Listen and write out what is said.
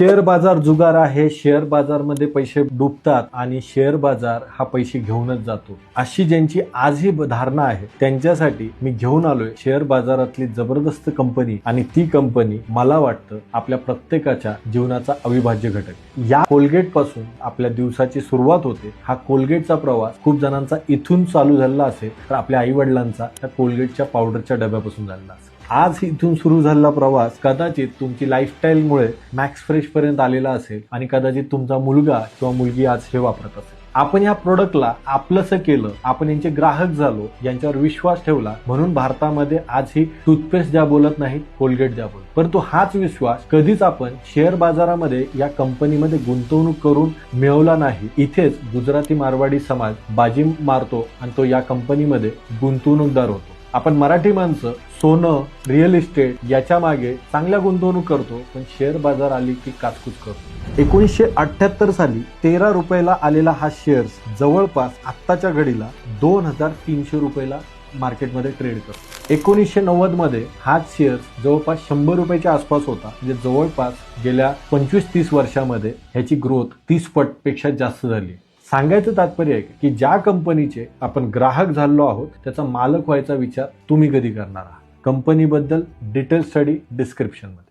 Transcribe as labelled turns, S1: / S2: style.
S1: Share बाजार जुगार आहे. शेअर बाजारमध्ये पैसे डुबतात आणि शेअर बाजार हा पैसे घेऊनच जातो. अशी ज्यांची आजही धारणा आहे त्यांच्यासाठी मी घेऊन आलोय शेअर बाजारातली जबरदस्त कंपनी आणि ती कंपनी मला वाटतं आपल्या प्रत्येकाच्या जीवनाचा अविभाज्य घटक या कोलगेटपासून आपल्या दिवसाची सुरुवात होते. हा कोलगेटचा प्रवास खूप जणांचा इथून चालू झाला असेल तर आपल्या आई वडिलांचा त्या कोलगेटच्या पावडरच्या डब्यापासून झालेला असेल. आज इथून सुरू झालेला प्रवास कदाचित तुमची लाईफस्टाईलमुळे मॅक्स फ्रेश पर्यंत आलेला असेल आणि कदाचित तुमचा मुलगा किंवा मुलगी आज हे वापरत असेल. आपण या प्रोडक्टला आपलंसं केलं आपण यांचे ग्राहक झालो यांच्यावर विश्वास ठेवला म्हणून भारतामध्ये आज ही टूथपेस्ट ज्या बोलत नाहीत कोलगेट ज्या बोलत. परंतु हाच विश्वास कधीच आपण शेअर बाजारामध्ये या कंपनीमध्ये गुंतवणूक करून मिळवला नाही. इथेच गुजराती मारवाडी समाज बाजी मारतो आणि तो या कंपनीमध्ये गुंतवणूकदार होतो. आपण मराठी माणसं सोनं रिअल इस्टेट याच्या मागे चांगल्या गुंतवणूक करतो पण शेअर बाजार आली की काचकूच करतो. एकोणीसशे अठ्याहत्तर साली तेरा रुपयाला आलेला हा शेअर्स जवळपास आत्ताच्या घडीला दोन हजार तीनशे रुपयाला मार्केटमध्ये ट्रेड करतो. एकोणीसशे नव्वदमध्ये हाच शेअर्स जवळपास शंभर रुपयाच्या आसपास होता म्हणजे जवळपास गेल्या पंचवीस तीस वर्षामध्ये ह्याची ग्रोथ तीस पटपेक्षा जास्त झाली. सांगायचं तात्पर्य आहे की ज्या कंपनीचे आपण ग्राहक झालो आहोत त्याचा मालक व्हायचा विचार तुम्ही कधी करणार आहात? कंपनीबद्दल डिटेल स्टडी डिस्क्रिप्शनमध्ये.